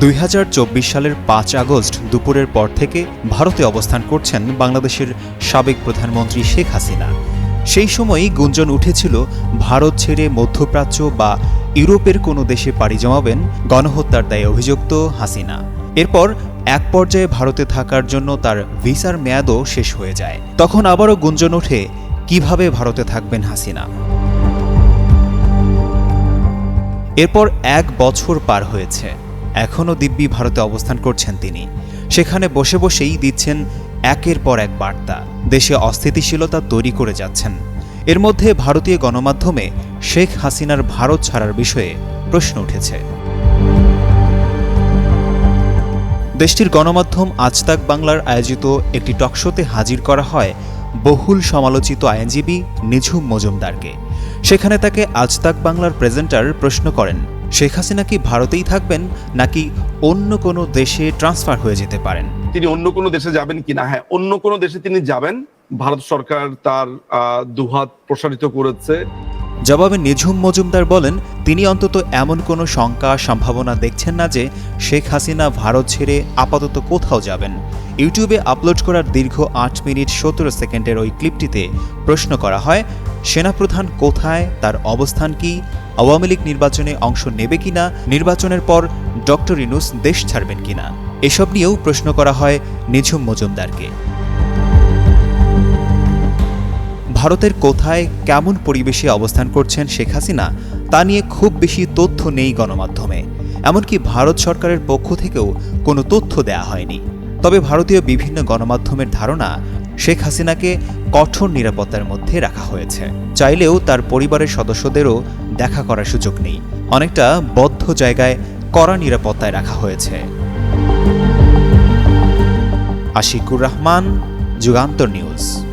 দুই হাজার চব্বিশ সালের পাঁচ আগস্ট দুপুরের পর থেকে ভারতে অবস্থান করছেন বাংলাদেশের সাবেক প্রধানমন্ত্রী শেখ হাসিনা। সেই সময়ই গুঞ্জন উঠেছিল, ভারত ছেড়ে মধ্যপ্রাচ্য বা ইউরোপের কোনো দেশে পাড়ি জমাবেন গণহত্যার দায়ে অভিযুক্ত হাসিনা। এরপর এক পর্যায়ে ভারতে থাকার জন্য তার ভিসার মেয়াদও শেষ হয়ে যায়। তখন আবারও গুঞ্জন ওঠে, কীভাবে ভারতে থাকবেন হাসিনা? এরপর এক বছর পার হয়েছে। এখনও দিব্যি ভারতে অবস্থান করছেন তিনি। সেখানে বসে বসেই দিচ্ছেন একের পর এক বার্তা। দেশে অস্থিতিশীলতা তৈরি করে যাচ্ছেন। এর মধ্যে ভারতীয় গণমাধ্যমে শেখ হাসিনার ভারত ছাড়ার বিষয়ে প্রশ্ন উঠেছে। দেশটির গণমাধ্যম আজতাক বাংলার আয়োজিত একটি টকশোতে হাজির করা হয় বহুল সমালোচিত আইনজীবী নিঝুম মজুমদারকে। সেখানে তাকে আজতাক বাংলার প্রেজেন্টার প্রশ্ন করেন শেখ হাসিনা কি ভারতেই থাকবেন নাকি অন্য কোনো দেশে ট্রান্সফার হয়ে যেতে পারেন? তিনি অন্য কোনো দেশে যাবেন কিনা? হ্যাঁ অন্য কোনো দেশে তিনি যাবেন। ভারত সরকার তার দুহাত প্রসারিত করেছে। জবাবে নিঝুম মজুমদার বলেন তিনি অন্তত এমন কোনো শঙ্কা সম্ভাবনা দেখছেন না যে শেখ হাসিনা ভারত ছেড়ে আপাতত কোথাও যাবেন। ইউটিউবে আপলোড করার দীর্ঘ আট মিনিট সতেরো সেকেন্ডের ওই ক্লিপটিতে প্রশ্ন করা হয় সেনাপ্রধান কোথায় তার অবস্থান কি আওয়ামী লীগ নির্বাচনে অংশ নেবে কিনা, নির্বাচনের পর ডক্টর ইনুস দেশ ছাড়বেন কিনা? এসব নিয়েও প্রশ্ন করা হয় নিঝুম মজুমদারকে। ভারতের কোথায় কেমন পরিবেশে অবস্থান করছেন শেখ হাসিনা, তা নিয়ে খুব বেশি তথ্য নেই গণমাধ্যমে। এমনকি ভারত সরকারের পক্ষ থেকেও কোনো তথ্য দেয়া হয়নি। তবে ভারতীয় বিভিন্ন গণমাধ্যমের ধারণা, শেখ হাসিনাকে কঠোর নিরাপত্তার মধ্যে রাখা হয়েছে। চাইলেও তার পরিবারের সদস্যদেরও দেখা করার সুযোগ নেই। অনেকটা বদ্ধ জায়গায় কড়া নিরাপত্তায় রাখা হয়েছে। আশিকুর রহমান, যুগান্তর নিউজ।